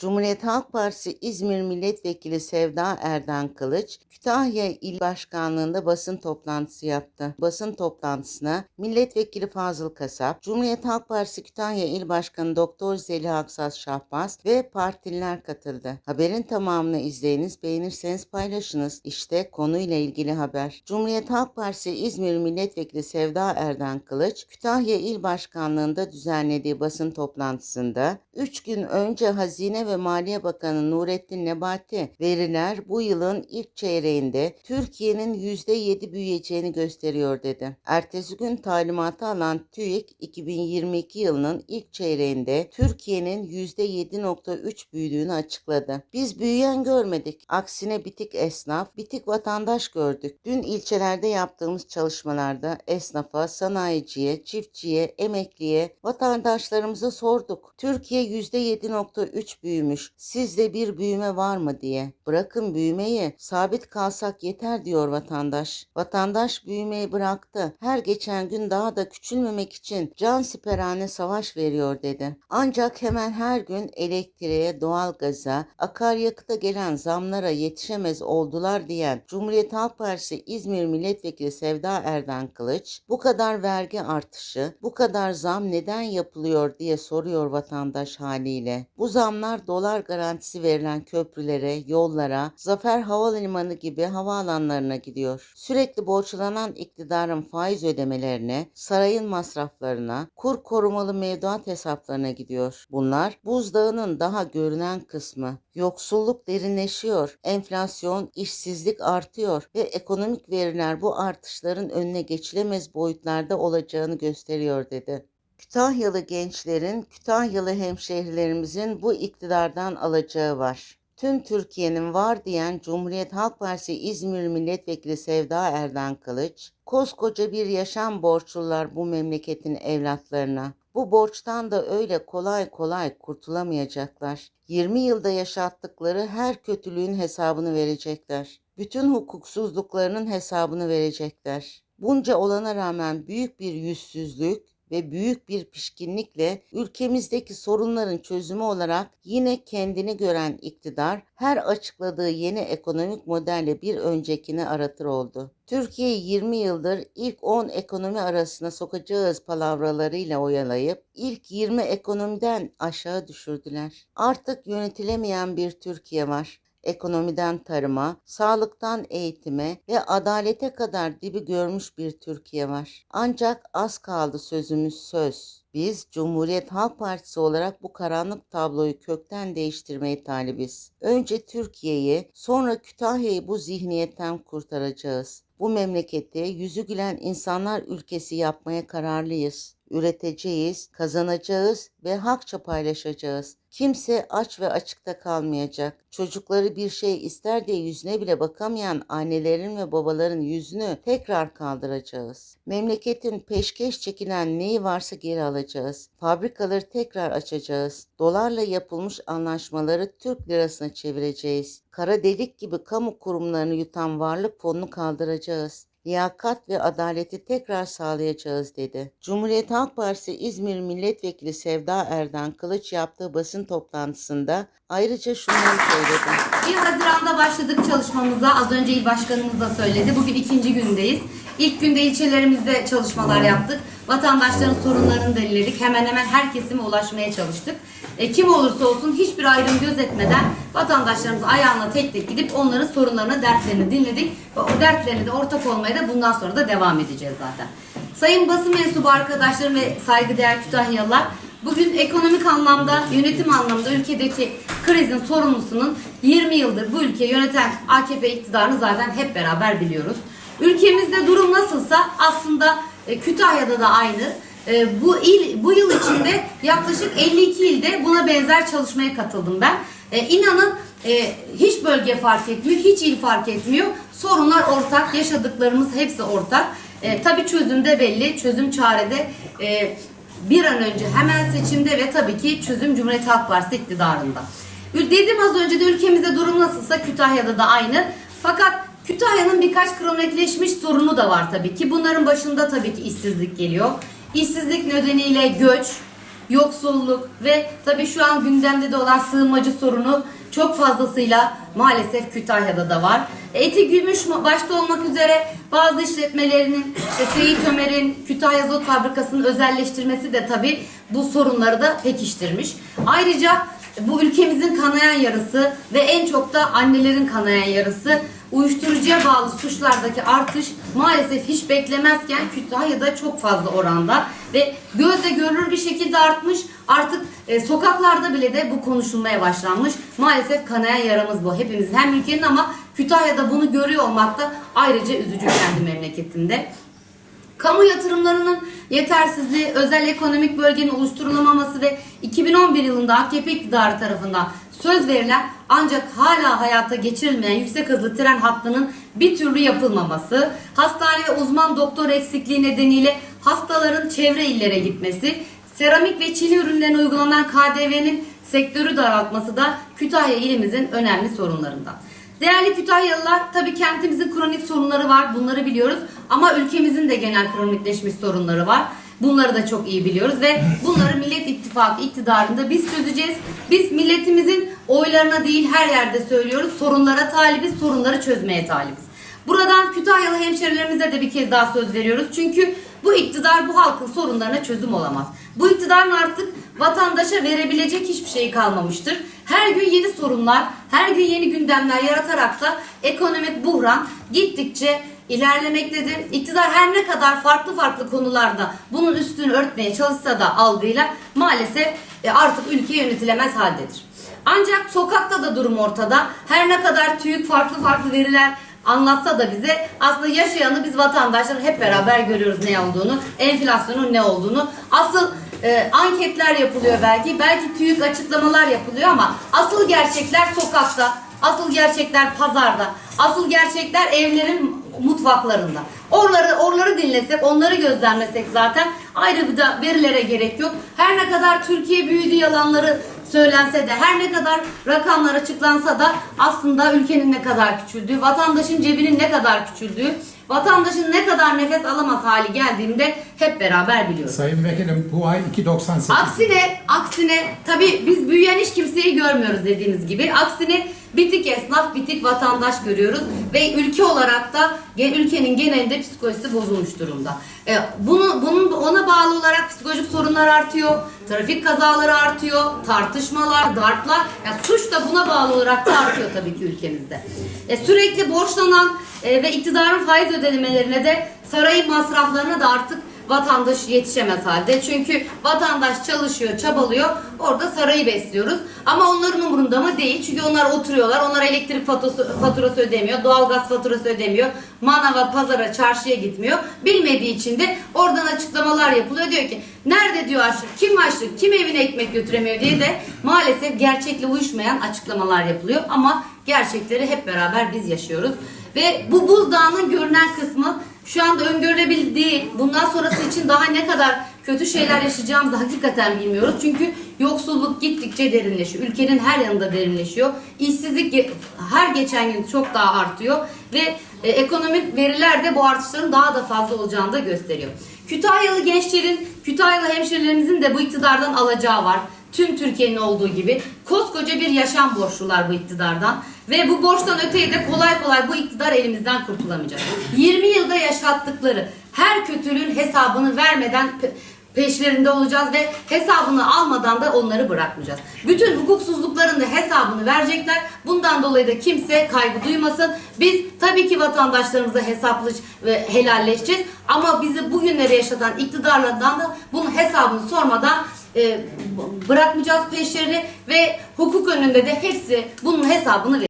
Cumhuriyet Halk Partisi İzmir Milletvekili Sevda Erdan Kılıç, Kütahya İl Başkanlığı'nda basın toplantısı yaptı. Basın toplantısına Milletvekili Fazıl Kasap, Cumhuriyet Halk Partisi Kütahya İl Başkanı Doktor Zeliha Aksaz Şahbaz ve partililer katıldı. Haberin tamamını izleyiniz, beğenirseniz paylaşınız. İşte konuyla ilgili haber. Cumhuriyet Halk Partisi İzmir Milletvekili Sevda Erdan Kılıç, Kütahya İl Başkanlığı'nda düzenlediği basın toplantısında 3 gün önce Hazine ve Maliye Bakanı Nurettin Nebati veriler bu yılın ilk çeyreğinde Türkiye'nin %7 büyüyeceğini gösteriyor dedi. Ertesi gün talimatı alan TÜİK 2022 yılının ilk çeyreğinde Türkiye'nin %7.3 büyüdüğünü açıkladı. Biz büyüyen görmedik. Aksine bitik esnaf, bitik vatandaş gördük. Dün ilçelerde yaptığımız çalışmalarda esnafa, sanayiciye, çiftçiye, emekliye, vatandaşlarımıza sorduk. Türkiye %7.3 büyümüş. Sizde bir büyüme var mı diye. Bırakın büyümeyi, sabit kalsak yeter diyor vatandaş. Vatandaş büyümeyi bıraktı. Her geçen gün daha da küçülmemek için can siperhane savaş veriyor dedi. Ancak hemen her gün elektriğe, doğalgaza, akaryakıta gelen zamlara yetişemez oldular diyen Cumhuriyet Halk Partisi İzmir Milletvekili Sevda Erdan Kılıç, bu kadar vergi artışı, bu kadar zam neden yapılıyor diye soruyor vatandaş haliyle. Bu zamlar dolar garantisi verilen köprülere, yollara, Zafer Havalimanı gibi havaalanlarına gidiyor. Sürekli borçlanan iktidarın faiz ödemelerine, sarayın masraflarına, kur korumalı mevduat hesaplarına gidiyor. Bunlar buzdağının daha görünen kısmı. Yoksulluk derinleşiyor, enflasyon, işsizlik artıyor ve ekonomik veriler bu artışların önüne geçilemez boyutlarda olacağını gösteriyor dedi. Kütahyalı gençlerin, Kütahyalı hemşehrilerimizin bu iktidardan alacağı var. Tüm Türkiye'nin var diyen Cumhuriyet Halk Partisi İzmir Milletvekili Sevda Erdan Kılıç, koskoca bir yaşam borçlular bu memleketin evlatlarına. Bu borçtan da öyle kolay kolay kurtulamayacaklar. 20 yılda yaşattıkları her kötülüğün hesabını verecekler. Bütün hukuksuzluklarının hesabını verecekler. Bunca olana rağmen büyük bir yüzsüzlük, ve büyük bir pişkinlikle ülkemizdeki sorunların çözümü olarak yine kendini gören iktidar her açıkladığı yeni ekonomik modelle bir öncekini aratır oldu. Türkiye 20 yıldır ilk 10 ekonomi arasına sokacağız palavralarıyla oyalayıp ilk 20 ekonomiden aşağı düşürdüler. Artık yönetilemeyen bir Türkiye var ekonomiden tarıma, sağlıktan eğitime ve adalete kadar dibi görmüş bir Türkiye var. Ancak az kaldı sözümüz söz. Biz Cumhuriyet Halk Partisi olarak bu karanlık tabloyu kökten değiştirmeyi talibiz. Önce Türkiye'yi, sonra Kütahya'yı bu zihniyetten kurtaracağız. Bu memleketi yüzü gülen insanlar ülkesi yapmaya kararlıyız üreteceğiz, kazanacağız ve hakça paylaşacağız. Kimse aç ve açıkta kalmayacak. Çocukları bir şey ister diye yüzüne bile bakamayan annelerin ve babaların yüzünü tekrar kaldıracağız. Memleketin peşkeş çekilen neyi varsa geri alacağız. Fabrikaları tekrar açacağız. Dolarla yapılmış anlaşmaları Türk lirasına çevireceğiz. Kara delik gibi kamu kurumlarını yutan varlık fonunu kaldıracağız liyakat ve adaleti tekrar sağlayacağız dedi. Cumhuriyet Halk Partisi İzmir Milletvekili Sevda Erdan Kılıç yaptığı basın toplantısında ayrıca şunları söyledi. 1 Haziran'da başladık çalışmamıza. Az önce il başkanımız da söyledi. Bugün ikinci gündeyiz. İlk günde ilçelerimizde çalışmalar yaptık. Vatandaşların sorunlarını dinledik. Hemen hemen her kesime ulaşmaya çalıştık. E, kim olursa olsun hiçbir ayrım gözetmeden vatandaşlarımız ayağına tek tek gidip onların sorunlarını, dertlerini dinledik. Ve o dertlerini de ortak olmaya da bundan sonra da devam edeceğiz zaten. Sayın basın mensubu arkadaşlarım ve saygıdeğer Kütahyalılar, Bugün ekonomik anlamda, yönetim anlamda ülkedeki krizin sorumlusunun 20 yıldır bu ülkeyi yöneten AKP iktidarını zaten hep beraber biliyoruz. Ülkemizde durum nasılsa aslında e, Kütahya'da da aynı. E, bu il bu yıl içinde yaklaşık 52 ilde buna benzer çalışmaya katıldım ben. E, inanın e, hiç bölge fark etmiyor, hiç il fark etmiyor. Sorunlar ortak, yaşadıklarımız hepsi ortak. E, tabii çözüm de belli, çözüm çarede e, bir an önce hemen seçimde ve tabii ki çözüm Cumhuriyet Halk Partisi iktidarında. Dedim az önce de ülkemizde durum nasılsa Kütahya'da da aynı. Fakat Kütahya'nın birkaç kronikleşmiş sorunu da var tabii ki. Bunların başında tabii ki işsizlik geliyor. İşsizlik nedeniyle göç, yoksulluk ve tabii şu an gündemde de olan sığınmacı sorunu çok fazlasıyla maalesef Kütahya'da da var. Eti Gümüş başta olmak üzere bazı işletmelerinin, işte Seyit Ömer'in Kütahya Azot Fabrikası'nın özelleştirmesi de tabii bu sorunları da pekiştirmiş. Ayrıca bu ülkemizin kanayan yarısı ve en çok da annelerin kanayan yarısı uyuşturucuya bağlı suçlardaki artış maalesef hiç beklemezken Kütahya'da çok fazla oranda ve gözle görülür bir şekilde artmış. Artık e, sokaklarda bile de bu konuşulmaya başlanmış. Maalesef kanayan yaramız bu. Hepimizin hem ülkenin ama Kütahya'da bunu görüyor olmak da ayrıca üzücü kendi memleketinde. Kamu yatırımlarının yetersizliği, özel ekonomik bölgenin oluşturulamaması ve 2011 yılında AKP iktidarı tarafından söz verilen ancak hala hayata geçirilmeyen yüksek hızlı tren hattının bir türlü yapılmaması, hastane ve uzman doktor eksikliği nedeniyle hastaların çevre illere gitmesi, seramik ve çini ürünlerine uygulanan KDV'nin sektörü daraltması da Kütahya ilimizin önemli sorunlarından. Değerli Kütahyalılar, tabii kentimizin kronik sorunları var, bunları biliyoruz. Ama ülkemizin de genel kronikleşmiş sorunları var. Bunları da çok iyi biliyoruz ve bunları Millet İttifakı iktidarında biz çözeceğiz. Biz milletimizin oylarına değil her yerde söylüyoruz. Sorunlara talibiz, sorunları çözmeye talibiz. Buradan Kütahyalı hemşerilerimize de bir kez daha söz veriyoruz. Çünkü bu iktidar bu halkın sorunlarına çözüm olamaz. Bu iktidarın artık vatandaşa verebilecek hiçbir şey kalmamıştır. Her gün yeni sorunlar, her gün yeni gündemler yaratarak da ekonomik buhran gittikçe ilerlemektedir. İktidar her ne kadar farklı farklı konularda bunun üstünü örtmeye çalışsa da algıyla maalesef e, artık ülke yönetilemez haldedir. Ancak sokakta da durum ortada. Her ne kadar TÜİK farklı farklı veriler anlatsa da bize aslında yaşayanı biz vatandaşlar hep beraber görüyoruz ne olduğunu, enflasyonun ne olduğunu. Asıl e, anketler yapılıyor belki, belki TÜİK açıklamalar yapılıyor ama asıl gerçekler sokakta, asıl gerçekler pazarda, asıl gerçekler evlerin mutfaklarında. Oraları oraları dinlesek, onları gözlemlesek zaten ayrı bir verilere gerek yok. Her ne kadar Türkiye büyüdü yalanları söylense de her ne kadar rakamlar açıklansa da aslında ülkenin ne kadar küçüldüğü, vatandaşın cebinin ne kadar küçüldüğü, vatandaşın ne kadar nefes alamaz hali geldiğinde hep beraber biliyoruz. Sayın Vekilim bu ay 2.98. Aksine, aksine tabii biz büyüyen hiç kimseyi görmüyoruz dediğimiz gibi. Aksine bitik esnaf, bitik vatandaş görüyoruz ve ülke olarak da ülkenin genelinde psikolojisi bozulmuş durumda. E, bunu bunun ona bağlı olarak psikolojik sorunlar artıyor, trafik kazaları artıyor, tartışmalar, dartlar, yani suç da buna bağlı olarak da artıyor tabii ki ülkemizde. E, sürekli borçlanan e, ve iktidarın faiz ödemelerine de sarayın masraflarına da artık vatandaş yetişemez halde. Çünkü vatandaş çalışıyor, çabalıyor. Orada sarayı besliyoruz. Ama onların umurunda mı? Değil. Çünkü onlar oturuyorlar. Onlar elektrik faturası, faturası ödemiyor. Doğalgaz faturası ödemiyor. Manava, pazara, çarşıya gitmiyor. Bilmediği için de oradan açıklamalar yapılıyor. Diyor ki nerede diyor açlık, kim açlık, kim evine ekmek götüremiyor diye de maalesef gerçekle uyuşmayan açıklamalar yapılıyor. Ama gerçekleri hep beraber biz yaşıyoruz. Ve bu buzdağının görünen kısmı şu anda öngörülebilir değil. Bundan sonrası için daha ne kadar kötü şeyler yaşayacağımızı hakikaten bilmiyoruz. Çünkü yoksulluk gittikçe derinleşiyor. Ülkenin her yanında derinleşiyor. İşsizlik her geçen gün çok daha artıyor ve e, ekonomik veriler de bu artışların daha da fazla olacağını da gösteriyor. Kütahyalı gençlerin, Kütahyalı hemşerilerimizin de bu iktidardan alacağı var. Tüm Türkiye'nin olduğu gibi koskoca bir yaşam borçlular bu iktidardan ve bu borçtan öteye de kolay kolay bu iktidar elimizden kurtulamayacak. 20 yılda yaşattıkları her kötülüğün hesabını vermeden pe- peşlerinde olacağız ve hesabını almadan da onları bırakmayacağız. Bütün hukuksuzlukların da hesabını verecekler. Bundan dolayı da kimse kaygı duymasın. Biz tabii ki vatandaşlarımıza hesaplı ve helalleşeceğiz ama bizi bugünleri yaşatan iktidarlardan da bunun hesabını sormadan e, bırakmayacağız peşlerini ve hukuk önünde de hepsi bunun hesabını verecek.